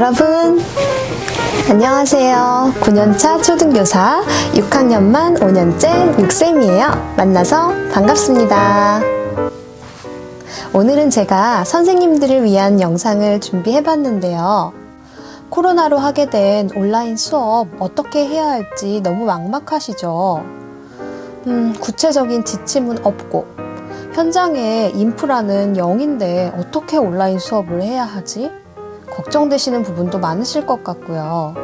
여러분, 안녕하세요. 9년차 초등교사 6학년만 5년째 6쌤이에요. 만나서 반갑습니다. 오늘은 제가 선생님들을 위한 영상을 준비해 봤는데요. 코로나로 하게 된 온라인 수업 어떻게 해야 할지 너무 막막하시죠? 음, 구체적인 지침은 없고, 현장에 인프라는 0인데 어떻게 온라인 수업을 해야 하지? 걱정되시는 부분도 많으실 것 같고요.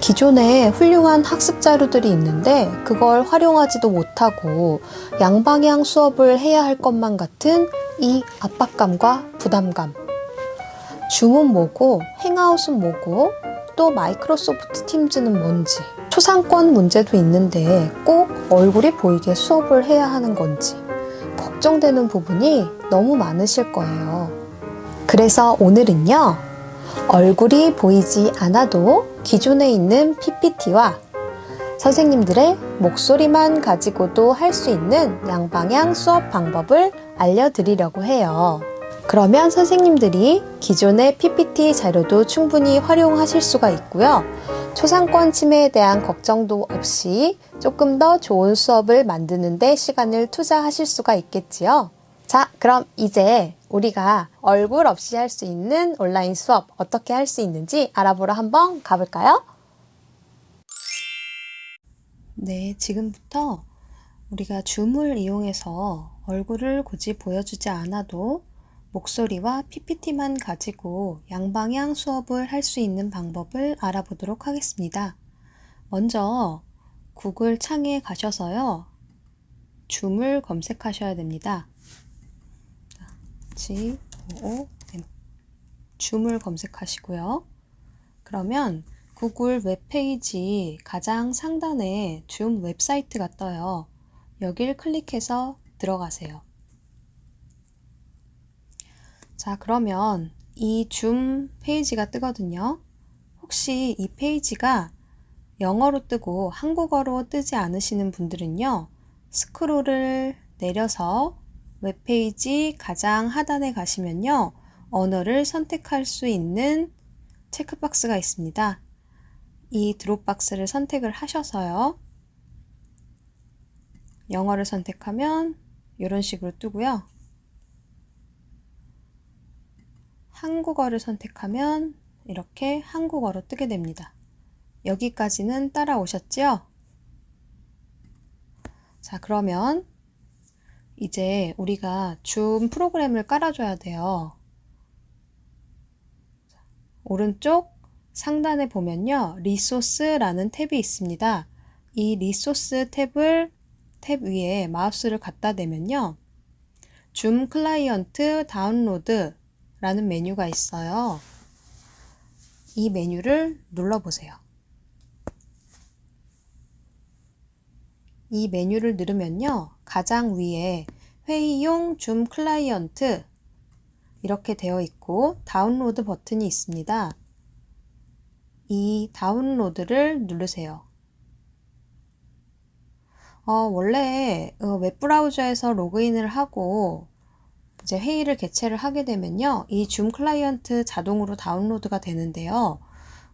기존에 훌륭한 학습 자료들이 있는데 그걸 활용하지도 못하고 양방향 수업을 해야 할 것만 같은 이 압박감과 부담감. 줌은 뭐고, 행아웃은 뭐고, 또 마이크로소프트 팀즈는 뭔지, 초상권 문제도 있는데 꼭 얼굴이 보이게 수업을 해야 하는 건지, 걱정되는 부분이 너무 많으실 거예요. 그래서 오늘은요, 얼굴이 보이지 않아도 기존에 있는 PPT와 선생님들의 목소리만 가지고도 할 수 있는 양방향 수업 방법을 알려드리려고 해요. 그러면 선생님들이 기존의 PPT 자료도 충분히 활용하실 수가 있고요. 초상권 침해에 대한 걱정도 없이 조금 더 좋은 수업을 만드는데 시간을 투자하실 수가 있겠지요. 자, 그럼 이제 우리가 얼굴 없이 할 수 있는 온라인 수업 어떻게 할 수 있는지 알아보러 한번 가볼까요? 네, 지금부터 우리가 줌을 이용해서 얼굴을 굳이 보여주지 않아도 목소리와 PPT만 가지고 양방향 수업을 할 수 있는 방법을 알아보도록 하겠습니다. 먼저 구글 창에 가셔서요. 줌을 검색하셔야 됩니다. G O M 줌을 검색하시고요. 그러면 구글 웹페이지 가장 상단에 줌 웹사이트가 떠요. 여길 클릭해서 들어가세요. 자, 그러면 이 줌 페이지가 뜨거든요. 혹시 이 페이지가 영어로 뜨고 한국어로 뜨지 않으시는 분들은요. 스크롤을 내려서 웹페이지 가장 하단에 가시면요. 언어를 선택할 수 있는 체크박스가 있습니다. 이 드롭박스를 선택을 하셔서요. 영어를 선택하면 이런 식으로 뜨고요. 한국어를 선택하면 이렇게 한국어로 뜨게 됩니다. 여기까지는 따라오셨죠? 자, 그러면 이제 우리가 줌 프로그램을 깔아줘야 돼요. 오른쪽 상단에 보면요. 리소스라는 탭이 있습니다. 이 리소스 탭을 탭 위에 마우스를 갖다 대면요. 줌 클라이언트 다운로드 라는 메뉴가 있어요. 이 메뉴를 눌러보세요. 이 메뉴를 누르면요. 가장 위에 회의용 줌 클라이언트 이렇게 되어 있고 다운로드 버튼이 있습니다. 이 다운로드를 누르세요. 어, 원래 어, 웹브라우저에서 로그인을 하고 이제 회의를 개최를 하게 되면요. 이 줌 클라이언트 자동으로 다운로드가 되는데요.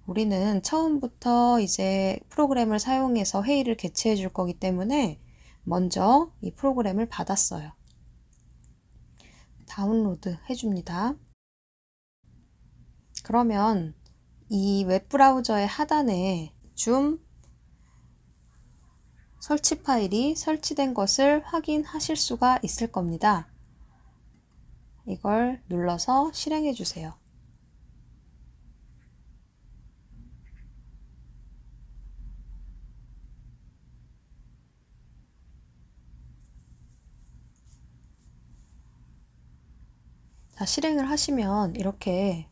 우리는 처음부터 이제 프로그램을 사용해서 회의를 개최해 줄 거기 때문에 먼저 이 프로그램을 받았어요. 다운로드 해줍니다. 그러면 이 웹브라우저의 하단에 줌 설치 파일이 설치된 것을 확인하실 수가 있을 겁니다. 이걸 눌러서 실행해 주세요. 자, 실행을 하시면 이렇게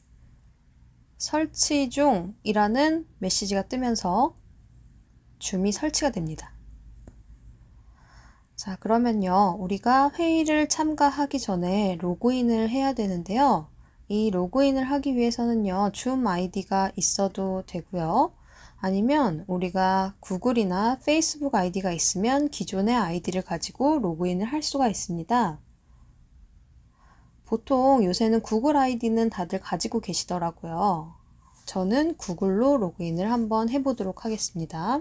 설치 중이라는 메시지가 뜨면서 줌이 설치가 됩니다. 자, 그러면요. 우리가 회의를 참가하기 전에 로그인을 해야 되는데요. 이 로그인을 하기 위해서는요. 줌 아이디가 있어도 되고요. 아니면 우리가 구글이나 페이스북 아이디가 있으면 기존의 아이디를 가지고 로그인을 할 수가 있습니다. 보통 요새는 구글 아이디는 다들 가지고 계시더라고요. 저는 구글로 로그인을 한번 해보도록 하겠습니다.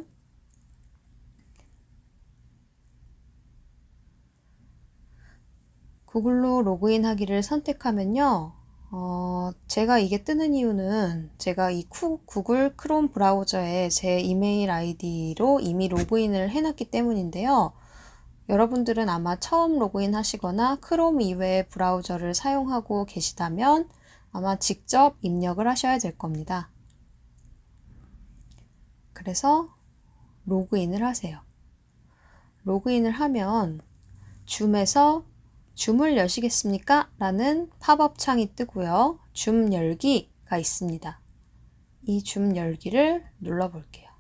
구글로 로그인 하기를 선택하면요. 어, 제가 이게 뜨는 이유는 제가 이 쿠, 구글 크롬 브라우저에 제 이메일 아이디로 이미 로그인을 해놨기 때문인데요. 여러분들은 아마 처음 로그인 하시거나 크롬 이외의 브라우저를 사용하고 계시다면 아마 직접 입력을 하셔야 될 겁니다. 그래서 로그인을 하세요. 로그인을 하면 줌에서 줌을 여시겠습니까? 라는 팝업 창이 뜨고요. 줌 열기가 있습니다. 이 줌 열기를 눌러 볼게요.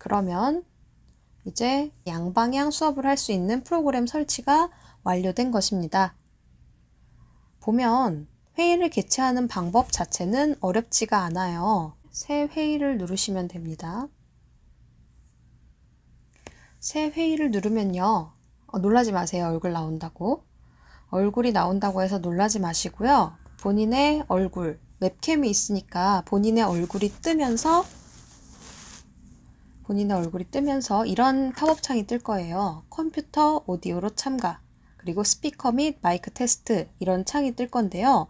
그러면 이제 양방향 수업을 할 수 있는 프로그램 설치가 완료된 것입니다. 보면 회의를 개최하는 방법 자체는 어렵지가 않아요. 새 회의를 누르시면 됩니다. 새 회의를 누르면요. 어, 놀라지 마세요. 얼굴 나온다고. 얼굴이 나온다고 해서 놀라지 마시고요. 본인의 얼굴, 웹캠이 있으니까 본인의 얼굴이 뜨면서 본인의 얼굴이 뜨면서 이런 팝업창이 뜰 거예요. 컴퓨터 오디오로 참가. 그리고 스피커 및 마이크 테스트 이런 창이 뜰 건데요.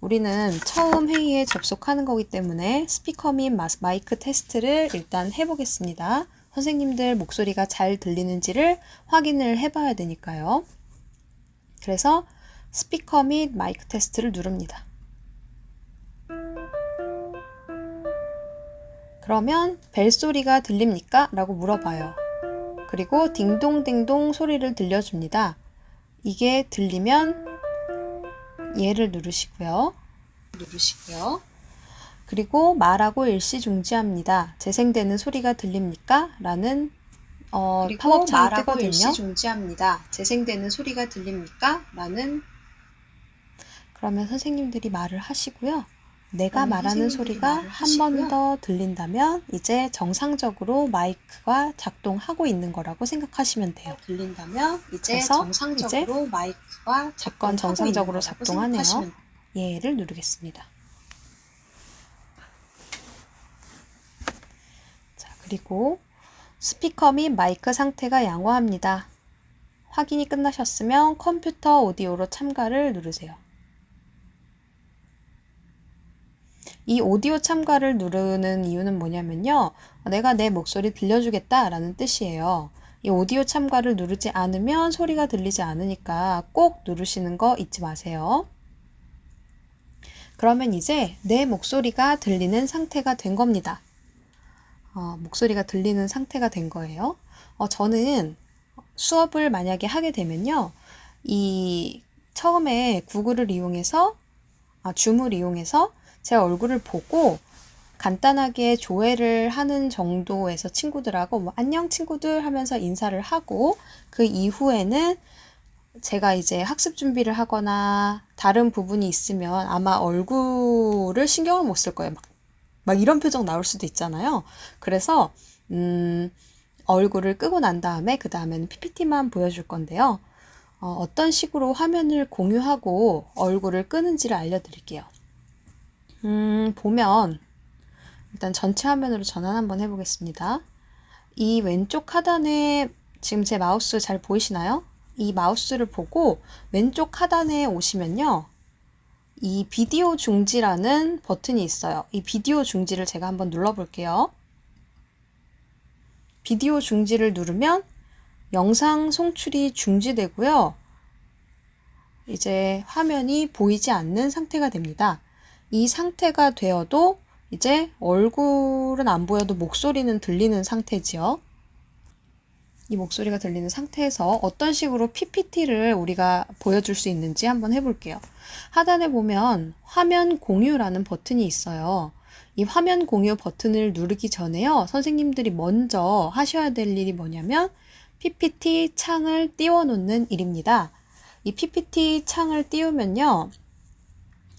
우리는 처음 회의에 접속하는 거기 때문에 스피커 및 마이크 테스트를 일단 해보겠습니다. 선생님들 목소리가 잘 들리는지를 확인을 해봐야 되니까요. 그래서 스피커 및 마이크 테스트를 누릅니다. 그러면 벨소리가 들립니까? 라고 물어봐요. 그리고 딩동댕동 소리를 들려줍니다. 이게 들리면 얘를 누르시고요. 누르시고요. 그리고 말하고 일시 중지합니다. 재생되는 소리가 들립니까? 라는 어, 팝업 창이 뜨거든요. 일시 중지합니다. 재생되는 소리가 들립니까? 라는 그러면 선생님들이 말을 하시고요. 내가 말하는 소리가 한 번 더 들린다면 이제 정상적으로 마이크가 작동하고 있는 거라고 생각하시면 돼요. 들린다면 이제 정상적으로 마이크가 작건 정상적으로 작동하네요. 얘를 누르겠습니다. 자, 그리고 스피커 및 마이크 상태가 양호합니다. 확인이 끝나셨으면 컴퓨터 오디오로 참가를 누르세요. 이 오디오 참가를 누르는 이유는 뭐냐면요. 내가 내 목소리 들려주겠다라는 뜻이에요. 이 오디오 참가를 누르지 않으면 소리가 들리지 않으니까 꼭 누르시는 거 잊지 마세요. 그러면 이제 내 목소리가 들리는 상태가 된 겁니다. 어, 목소리가 들리는 상태가 된 거예요. 어, 저는 수업을 만약에 하게 되면요. 이 처음에 구글을 이용해서 아, 줌을 이용해서 제 얼굴을 보고 간단하게 조회를 하는 정도에서 친구들하고 뭐 안녕 친구들 하면서 인사를 하고 그 이후에는 제가 이제 학습 준비를 하거나 다른 부분이 있으면 아마 얼굴을 신경을 못 쓸 거예요. 막, 막 이런 표정 나올 수도 있잖아요. 그래서 음, 얼굴을 끄고 난 다음에 그 다음에는 PPT만 보여줄 건데요. 어, 어떤 식으로 화면을 공유하고 얼굴을 끄는지를 알려드릴게요. 음, 보면 일단 전체 화면으로 전환 한번 해보겠습니다. 이 왼쪽 하단에 지금 제 마우스 잘 보이시나요? 이 마우스를 보고 왼쪽 하단에 오시면요. 이 비디오 중지라는 버튼이 있어요. 이 비디오 중지를 제가 한번 눌러볼게요. 비디오 중지를 누르면 영상 송출이 중지되고요. 이제 화면이 보이지 않는 상태가 됩니다. 이 상태가 되어도 이제 얼굴은 안 보여도 목소리는 들리는 상태지요. 이 목소리가 들리는 상태에서 어떤 식으로 PPT를 우리가 보여줄 수 있는지 한번 해볼게요. 하단에 보면 화면 공유라는 버튼이 있어요. 이 화면 공유 버튼을 누르기 전에요. 선생님들이 먼저 하셔야 될 일이 뭐냐면 PPT 창을 띄워놓는 일입니다. 이 PPT 창을 띄우면요.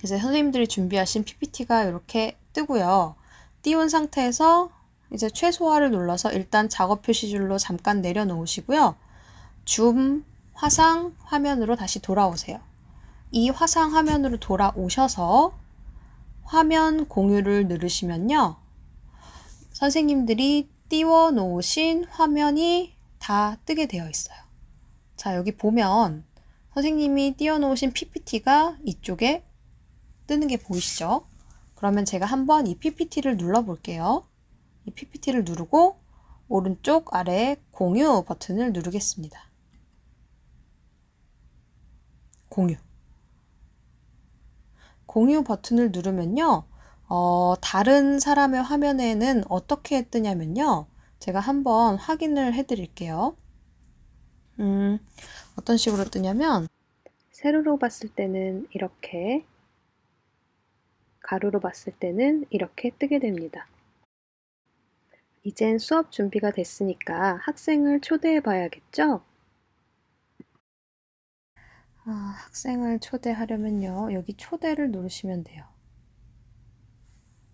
이제 선생님들이 준비하신 PPT가 이렇게 뜨고요. 띄운 상태에서 이제 최소화를 눌러서 일단 작업 표시줄로 잠깐 내려놓으시고요. 줌 화상 화면으로 다시 돌아오세요. 이 화상 화면으로 돌아오셔서 화면 공유를 누르시면요. 선생님들이 띄워 놓으신 화면이 다 뜨게 되어 있어요. 자, 여기 보면 선생님이 띄워 놓으신 PPT가 이쪽에 뜨는 게 보이시죠? 그러면 제가 한번 이 PPT를 눌러 볼게요. 이 PPT를 누르고 오른쪽 아래 공유 버튼을 누르겠습니다. 공유. 공유 버튼을 누르면요. 어, 다른 사람의 화면에는 어떻게 뜨냐면요. 제가 한번 확인을 해 드릴게요. 음, 어떤 식으로 뜨냐면, 세로로 봤을 때는 이렇게, 가로로 봤을 때는 이렇게 뜨게 됩니다. 이젠 수업 준비가 됐으니까 학생을 초대해 봐야겠죠? 아, 학생을 초대하려면요. 여기 초대를 누르시면 돼요.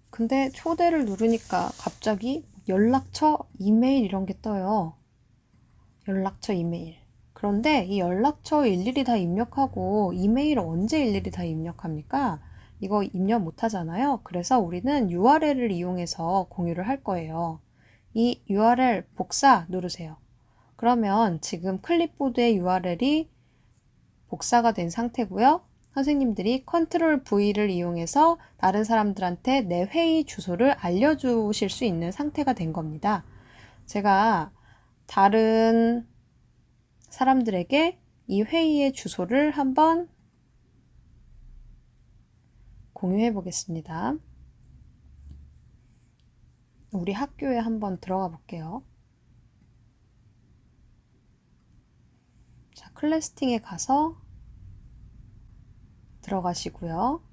근데 초대를 누르니까 갑자기 연락처, 이메일 이런 게 떠요. 연락처, 이메일. 그런데 이 연락처 일일이 다 입력하고 이메일 언제 일일이 다 입력합니까? 이거 입력 못 하잖아요. 그래서 우리는 URL을 이용해서 공유를 할 거예요. 이 URL 복사 누르세요. 그러면 지금 클립보드의 URL이 복사가 된 상태고요. 선생님들이 컨트롤 V를 이용해서 다른 사람들한테 내 회의 주소를 알려주실 수 있는 상태가 된 겁니다. 제가 다른 사람들에게 이 회의의 주소를 한번 공유해 보겠습니다. 우리 학교에 한번 들어가 볼게요. 자, 클래스팅에 가서 들어가시고요.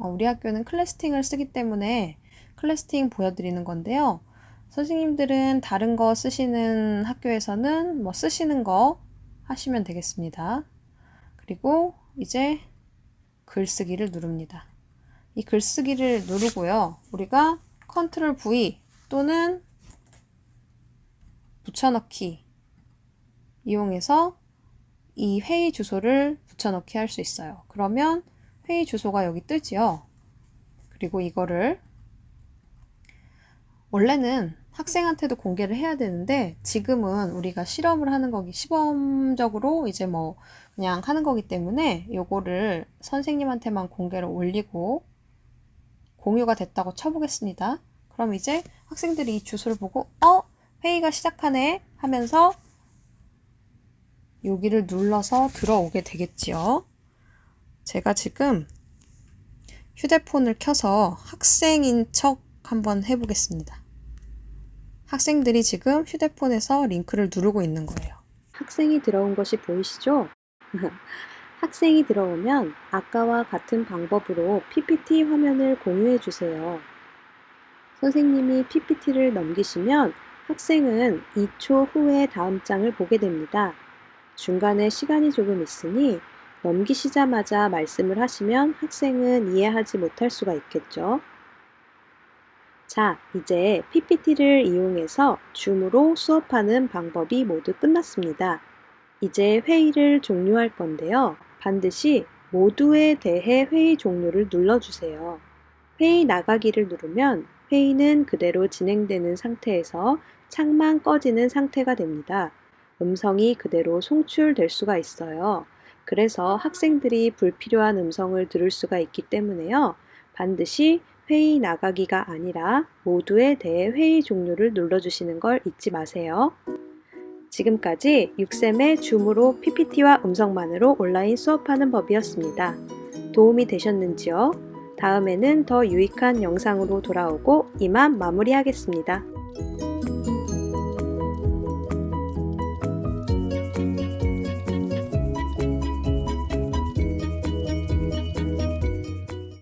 어, 우리 학교는 클래스팅을 쓰기 때문에 클래스팅 보여드리는 건데요. 선생님들은 다른 거 쓰시는 학교에서는 뭐 쓰시는 거 하시면 되겠습니다. 그리고 이제 글쓰기를 누릅니다. 이 글쓰기를 누르고요. 우리가 컨트롤 V 또는 붙여넣기 이용해서 이 회의 주소를 붙여넣기 할 수 있어요. 그러면 회의 주소가 여기 뜨지요. 그리고 이거를 원래는 학생한테도 공개를 해야 되는데 지금은 우리가 실험을 하는 거기 시범적으로 이제 뭐 그냥 하는 거기 때문에 요거를 선생님한테만 공개를 올리고 공유가 됐다고 쳐보겠습니다. 그럼 이제 학생들이 이 주소를 보고 어 회의가 시작하네 하면서 여기를 눌러서 들어오게 되겠지요. 제가 지금 휴대폰을 켜서 학생인 척 한번 해보겠습니다. 학생들이 지금 휴대폰에서 링크를 누르고 있는 거예요. 학생이 들어온 것이 보이시죠? 학생이 들어오면 아까와 같은 방법으로 PPT 화면을 공유해 주세요. 선생님이 PPT를 넘기시면 학생은 2초 후에 다음 장을 보게 됩니다. 중간에 시간이 조금 있으니 넘기시자마자 말씀을 하시면 학생은 이해하지 못할 수가 있겠죠. 자, 이제 PPT를 이용해서 줌으로 수업하는 방법이 모두 끝났습니다. 이제 회의를 종료할 건데요. 반드시 모두에 대해 회의 종료를 눌러주세요. 회의 나가기를 누르면 회의는 그대로 진행되는 상태에서 창만 꺼지는 상태가 됩니다. 음성이 그대로 송출될 수가 있어요. 그래서 학생들이 불필요한 음성을 들을 수가 있기 때문에요. 반드시 회의 나가기가 아니라 모두에 대해 회의 종료를 눌러주시는 걸 잊지 마세요. 지금까지 6쌤의 줌으로 PPT와 음성만으로 온라인 수업하는 법이었습니다. 도움이 되셨는지요? 다음에는 더 유익한 영상으로 돌아오고 이만 마무리하겠습니다.